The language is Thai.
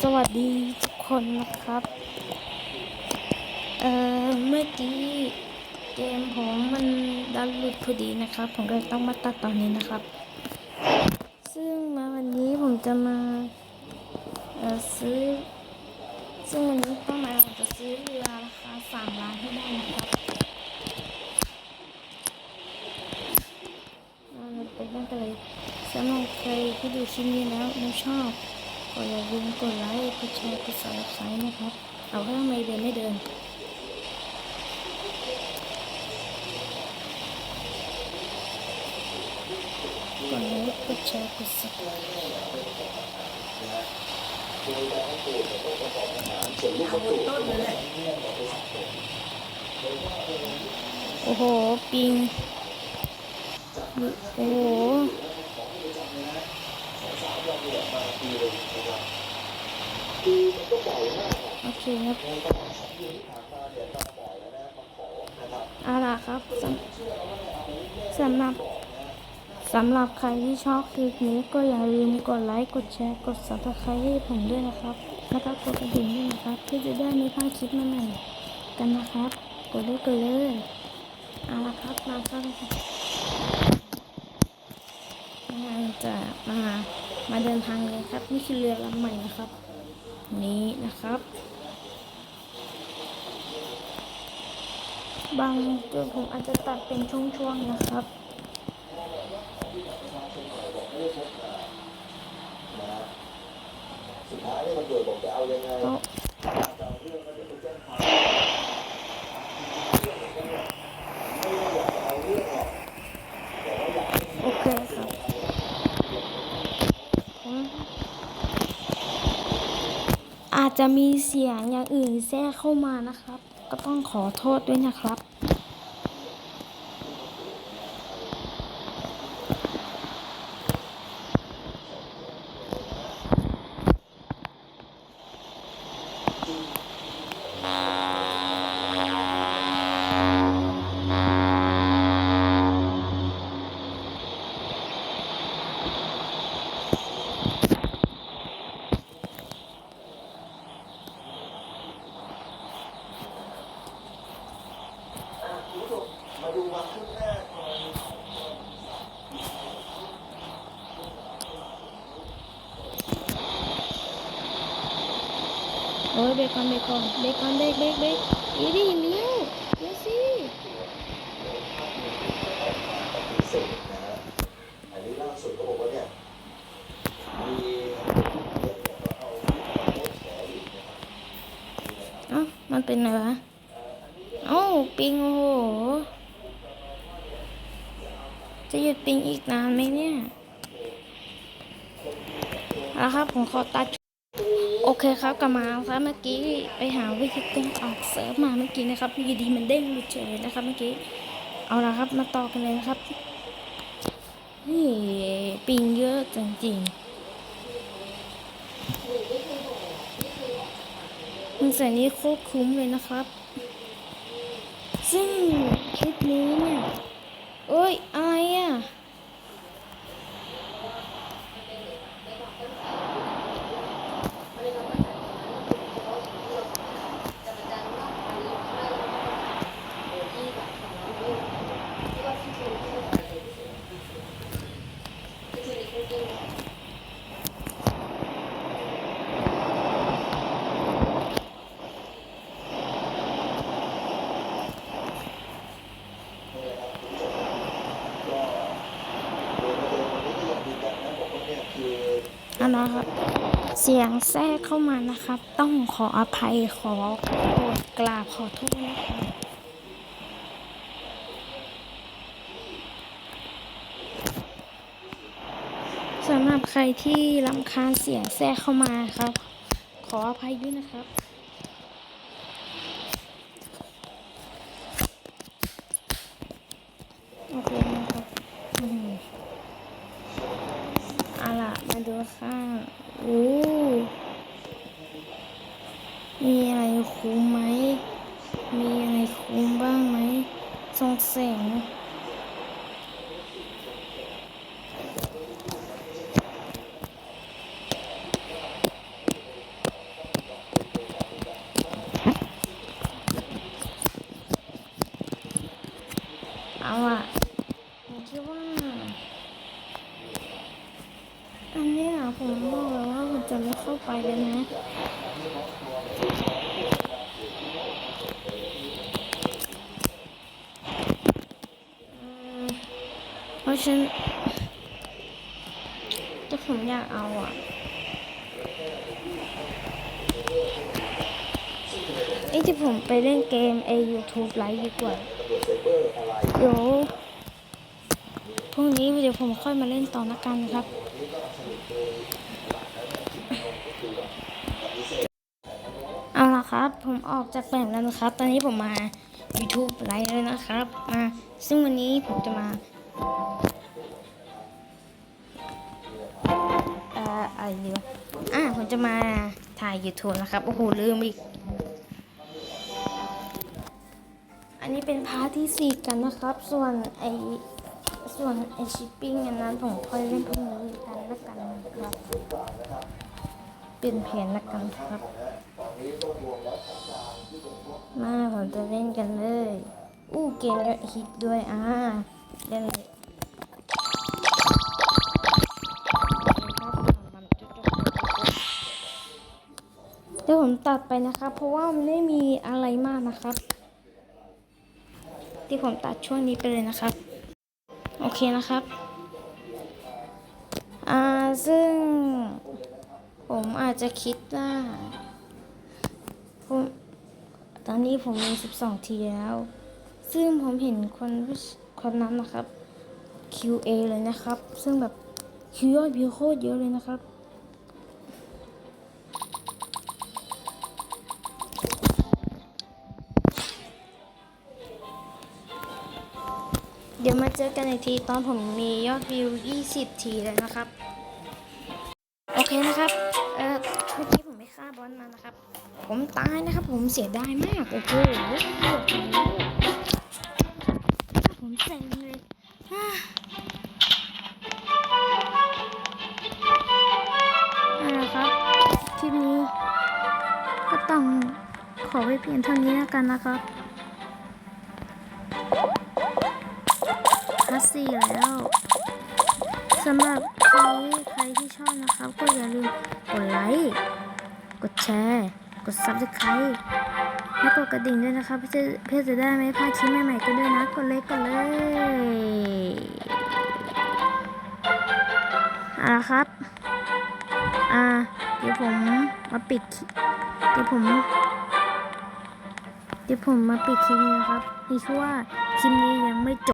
สวัสดีทุกคนนะครับ เอ่อ เมื่อกี้เกมผมมันดันหลุดพอดีนะครับ ผมก็เลยต้องมาตัดตอนนี้นะครับ ซึ่งมาวันนี้ผมจะมาเอ่อซื้อ ซึ่งวันนี้เป้าหมายผมจะซื้อเรือราคาสามล้านให้ได้นะครับมาเราไปเริ่มกันเลยสำหรับใครที่ดูชิ้นนี้แล้วแล้วชอบ ก็อย่าลืมกดไลค์กดแชร์กด subscribe นะครับ เอาถ้าทำไม่เดินไม่เดินกดไลค์กดแชร์กด subscribe โอ้โห ปิง โอ้โห โอเคครับเอาล่ะครับสำสำหรับสำหรับใครที่ชอบคลิปนี้ก็อย่าลืมกดไลค์ กดแชร์ กด subscribe ให้ผมด้วยนะครับแล้วก็กดกระดิ่งด้วยนะครับเพื่อจะได้ไม่พลาดคลิปใหม่ๆกันนะครับ กดเลยกดเลยเอาล่ะครับมาเข้าเล ยครับงานจะมามาเดินทางเลยครับ นี่คือเรือลำใหม่นะครับ นี้นะครับ บางจุดผมอาจจะตัดเป็นช่วงๆนะครับสุดท้ายนี่ยตำรวจบอกจะเอายังไง ก็ จะเอาเรื่องก็เดี๋ยวไปแจ้งความไม่ได้อยากจะเอาเรื่องหรอกแต่ว่าอยากให้ โอเคครับผม อาจจะมีเสียงอย่างอื่นแทรกเข้ามานะครับ ก็ต้องขอโทษด้วยนะครับ คุณผู้ชมมาดูความคืบหน้ากรณี โอ้ยเบรกก่อนเบรกก่อนเบรกก่อนเบรกเบรกเบรกอีดิเลี้ยวเลี้วสิปฏิเสธนะฮะอันนี้ล่าสุดก็บอกว่าเนี่ยมีเนี่ยก็เอาโพสต์แฉอีกนะครับเอ้ามันเป็นไงวะเอ้าปิงโอ้โหจะหยุดปิงอีกนานไหมเนี่ยเอาละครับผมขอตัด โอเคครับกลับมาครับเมื่อกี้ไปหาวิธีการออกเซิร์ฟมาเมื่อกี้นะครับอยู่ดีมันเด้งหลุดเฉยนะครับเมื่อกี้เอาละครับมาต่อกันเลยนะครับนี่ปิงเยอะจริงๆมันใส่นี้โคตรคุ้มเลยนะครับ ซึ่งคลิปนี้เนี่ยเอ้ยอะไรอะ ก็โดยประเด็นวันนี้ก็ยังยืนยันนะบอกว่าเนี่ยคือ เอา นะครับ เสียงแทรกเข้ามานะครับ ต้องขออภัยขอโปรดกราบขอโทษนะครับสำหรับใครที่รำคาญเสียงแทรกเข้ามาครับ ขออภัยด้วยนะครับ ไหม มีอะไรคุ้มบ้างไหมสงเสงเอาอะผมคิดว่า อันนี้อะผมบอกแล้วว่าผมจะไม่เข้าไปเลยนะ ราะฉันแต่ผมอยากเอาอะไอ้ที่ผมไปเล่นเกมไอ YouTube ไลฟ์ดีกว่าเบอร์อะไรเดี๋ยวพรุ่งนี้เดี๋ยวผมค่อยมาเล่นต่อละกันครับเอาละครับ ผมออกจากแบบแล้วนะครับ ตอนนี้ผมมา YouTube ไลฟ์เลยนะครับ มาซึ่งวันนี้ผมจะมา เอ่ออะไรดีวะอะผมจะมาถ่าย YouTube นะครับ โอ้โห ลืมอีก อันนี้เป็นพาร์ทที่สี่กันนะครับ ส่วนไอส่วนไอชิปปิ้งอันนั้นผมค่อยเล่นพรุ่งนี้กันละกันครับ เปลี่ยนแผนละกันครับ มาผมจะเล่นกันเลย อู้เกมยอดฮิตด้วยอ่า เล่นเลยเดี๋ยวผมตัดไปนะครับ เพราะว่ามันไม่มีอะไรมากนะครับ ที่ผมตัดช่วงนี้ไปเลยนะครับ โอเคนะครับ อ่า ซึ่ง ผมอาจจะคิดว่าผมตอนนี้ผมมี 12 ทีแล้ว ซึ่งผมเห็นคนผู้ คนนั้นนะครับ QA เลยนะครับ ซึ่งแบบคิวยอดวิวโคตรเยอะเลยนะครับเดี๋ยวมาเจอกันอีกทีตอนผมมียอดวิว 20 ทีแล้วนะครับ โอเคนะครับ เออเมื่อกี้ผมไม่ฆ่าบอลมานะครับ ผมตายนะครับ ผมเสียดายมาก โอ้โห เซ็งเลยอ่าเอาละครับ คลิปนี้ ก็ต้องขอไว้เพียงเท่านี้แล้วกันนะครับคัสซี่แล้วสำหรับคลิปนี้ใครที่ชอบนะครับ ก็อย่าลืมกดไลค์ กดแชร์ กด subscribe และกดกระดิ่งด้วยนะคะเพื่อจะเพื่อจะได้ไม่พลาดคลิปใหม่ๆกันด้วยนะกดเลยกดเลยเอาละครับ อ่า เดี๋ยวผมมาปิดเดี๋ยวผม เดี๋ยวผมมาปิดคลิปนี้นะครับนี่วงคลิปนี้ยังไม่จบ